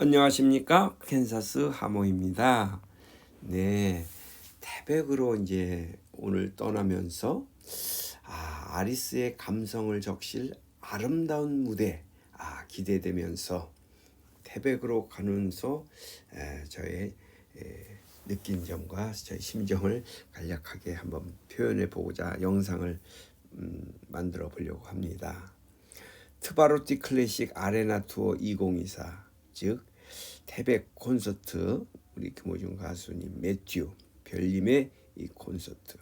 안녕하십니까 캔사스 하모입니다. 네, 태백으로 이제 오늘 떠나면서 아, 아리스의 감성을 적실 아름다운 무대 아, 기대되면서 태백으로 가면서 에, 저의 에, 느낀 점과 저의 심정을 간략하게 한번 표현해 보고자 영상을 음, 만들어 보려고 합니다. 트바로티 클래식 아레나 투어 2024 즉 태백 콘서트 우리 김호중 가수님 매튜 별님의 이 콘서트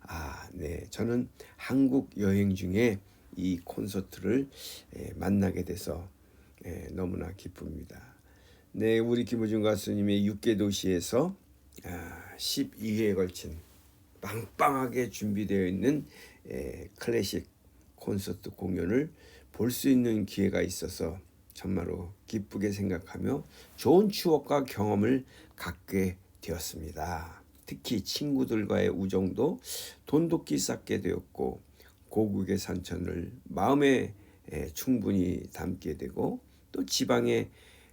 아, 네. 저는 한국 여행 중에 이 콘서트를 에, 만나게 돼서 에, 너무나 기쁩니다. 네, 우리 김호중 가수님의 6개 도시에서 아, 12회에 걸친 빵빵하게 준비되어 있는 에, 클래식 콘서트 공연을 볼 수 있는 기회가 있어서 정말로 기쁘게 생각하며 좋은 추억과 경험을 갖게 되었습니다. 특히 친구들과의 우정도 돈독히 쌓게 되었고 고국의 산천을 마음에 에, 충분히 담게 되고 또 지방의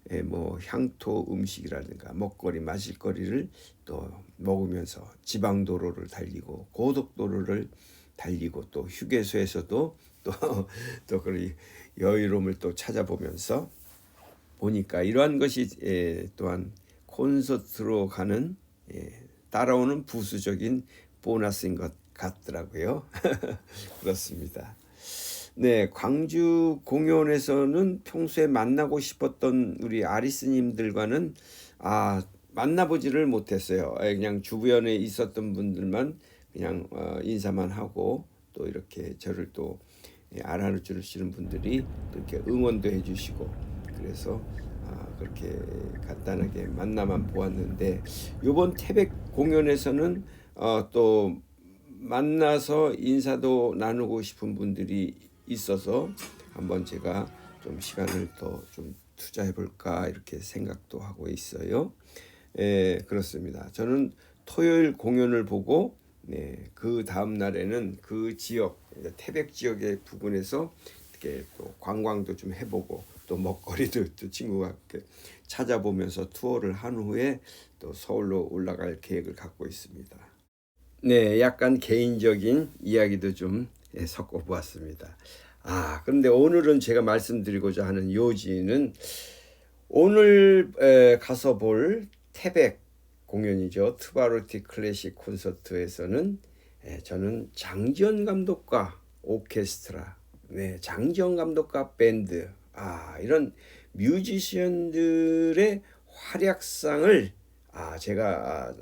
에, 뭐 향토 음식이라든가 먹거리 마실거리를 또 먹으면서 지방 도로를 달리고 고속도로를 달리고 또 휴게소에서도 또또 그리 여유로움을 또 찾아보면서 보니까 이러한 것이 에, 또한 콘서트로 가는 에, 따라오는 부수적인 보너스인 것 같더라고요. 그렇습니다. 네, 광주 공연에서는 평소에 만나고 싶었던 우리 아리스님들과는 아 만나보지를 못했어요. 그냥 주변에 있었던 분들만 그냥 어, 인사만 하고 또 이렇게 저를 또 예, 알아주시는 분들이 그렇게 응원도 해주시고 그래서 아, 그렇게 간단하게 만나만 보았는데 이번 태백 공연에서는 어, 또 만나서 인사도 나누고 싶은 분들이 있어서 한번 제가 좀 시간을 더 좀 투자해 볼까 이렇게 생각도 하고 있어요. 예, 그렇습니다. 저는 토요일 공연을 보고 네, 그 다음 날에는 그 지역 태백 지역의 부근에서 이렇게 또 관광도 좀 해보고 또 먹거리도 또 친구가 찾아보면서 투어를 한 후에 또 서울로 올라갈 계획을 갖고 있습니다. 네, 약간 개인적인 이야기도 좀 예, 섞어 보았습니다. 아, 그런데 오늘은 제가 말씀드리고자 하는 요지는 오늘 에, 가서 볼 태백 공연이죠. 트바로티 클래식 콘서트에서는 에, 저는 장지현 감독과 오케스트라, 네, 장지현 감독과 밴드, 아, 이런 뮤지션들의 활약상을 아, 제가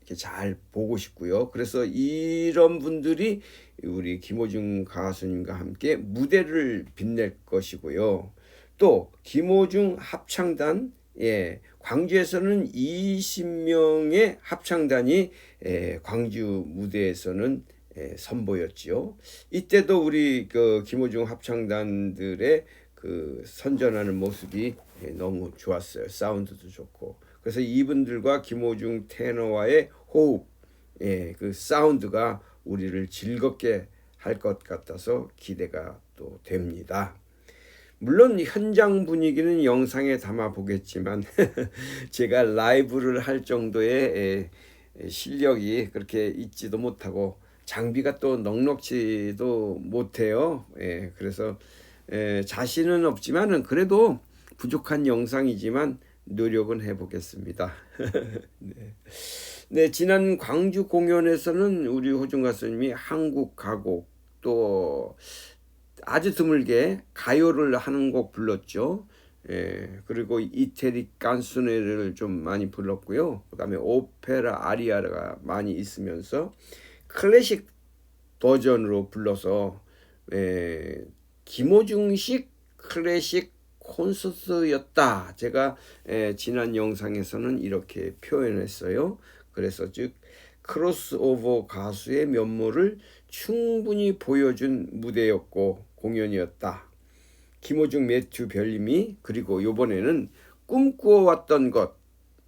이렇게 잘 보고 싶고요. 그래서 이런 분들이 우리 김호중 가수님과 함께 무대를 빛낼 것이고요. 또 김호중 합창단 예, 광주에서는 20명의 합창단이 예, 광주 무대에서는 예, 선보였지요. 이때도 우리 그 김호중 합창단들의 그 선전하는 모습이 예, 너무 좋았어요. 사운드도 좋고. 그래서 이분들과 김호중 테너와의 호흡, 예, 그 사운드가 우리를 즐겁게 할 것 같아서 기대가 또 됩니다. 물론 현장 분위기는 영상에 담아 보겠지만 제가 라이브를 할 정도의 실력이 그렇게 있지도 못하고 장비가 또 넉넉지도 못해요. 예, 그래서 에, 자신은 없지만은 그래도 부족한 영상이지만 노력은 해보겠습니다. 네. 네, 지난 광주 공연에서는 우리 호중 가수님이 한국 가곡 또 아주 드물게 가요를 하는 곡 불렀죠. 예, 그리고 이태리 깐수네를 좀 많이 불렀고요. 그다음에 오페라 아리아가 많이 있으면서 클래식 버전으로 불러서 예, 김호중식 클래식 콘서트였다. 제가 예, 지난 영상에서는 이렇게 표현했어요. 그래서 즉 크로스오버 가수의 면모를 충분히 보여준 무대였고 공연이었다. 김호중 매튜 별님이 그리고 요번에는 꿈꾸어왔던 것,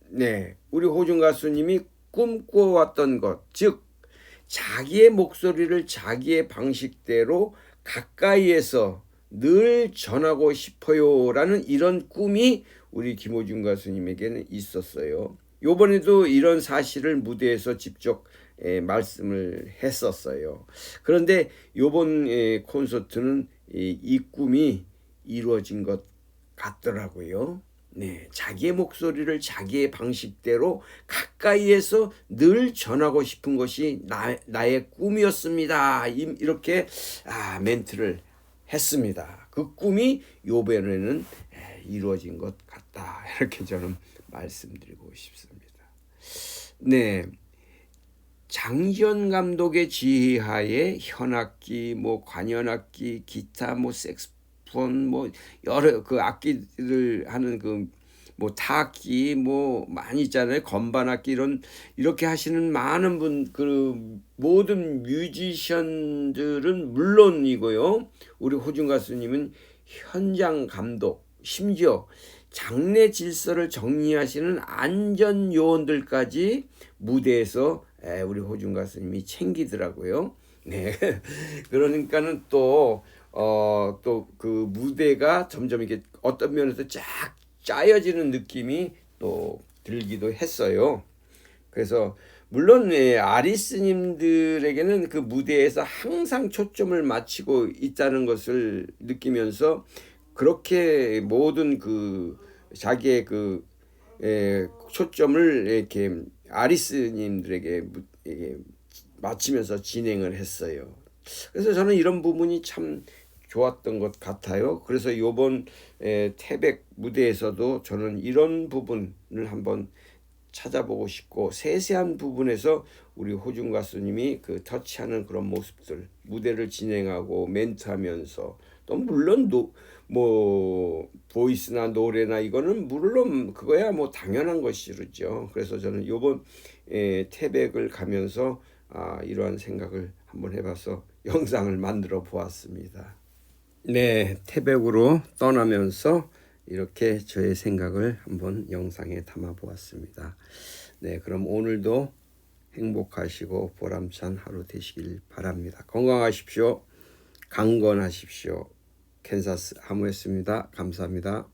네, 우리 호중 가수님이 꿈꾸어왔던 것, 즉 자기의 목소리를 자기의 방식대로 가까이에서 늘 전하고 싶어요 라는 이런 꿈이 우리 김호준 가수님에게는 있었어요. 요번에도 이런 사실을 무대에서 직접 에, 말씀을 했었어요. 그런데 요번 에, 콘서트는 이, 이 꿈이 이루어진 것 같더라고요. 네, 자기의 목소리를 자기의 방식대로 가까이에서 늘 전하고 싶은 것이 나, 나의 꿈이었습니다. 이- 이렇게 아, 멘트를 했습니다. 그 꿈이 요번에는 에, 이루어진 것 같다. 이렇게 저는 말씀드리고 싶습니다. 네. 장현 감독의 지휘하에 현악기, 뭐 관현악기, 기타, 뭐 색스폰, 뭐 여러 그 악기를 하는 그 뭐 타악기 뭐 많이 있잖아요. 건반악기 이런 이렇게 하시는 많은 분 그 모든 뮤지션들은 물론이고요. 우리 호준 가수님은 현장 감독 심지어 장례 질서를 정리하시는 안전 요원들까지 무대에서 에, 우리 호준 가수님이 챙기더라고요. 네. 그러니까는 또, 어, 또 그 무대가 점점 이게 어떤 면에서 쫙 짜여지는 느낌이 또 들기도 했어요. 그래서 물론 예, 아리스님들에게는 그 무대에서 항상 초점을 맞추고 있다는 것을 느끼면서 그렇게 모든 그 자기의 그 예, 초점을 이렇게 아리스님들에게 맞추면서 진행을 했어요. 그래서 저는 이런 부분이 참 좋았던 것 같아요. 그래서 이번 에, 태백 무대에서도 저는 이런 부분을 한번 찾아보고 싶고 세세한 부분에서 우리 호준 가수님이 그 터치하는 그런 모습들 무대를 진행하고 멘트하면서 또 물론 노, 뭐 보이스나 노래나 이거는 물론 그거야 뭐 당연한 것이죠. 그래서 저는 요번 에, 태백을 가면서 아, 이러한 생각을 한번 해봐서 영상을 만들어 보았습니다. 네, 태백으로 떠나면서 이렇게 저의 생각을 한번 영상에 담아 보았습니다. 네, 그럼 오늘도 행복하시고 보람찬 하루 되시길 바랍니다. 건강하십시오. 강건하십시오. 캔사스 하무였습니다. 감사합니다.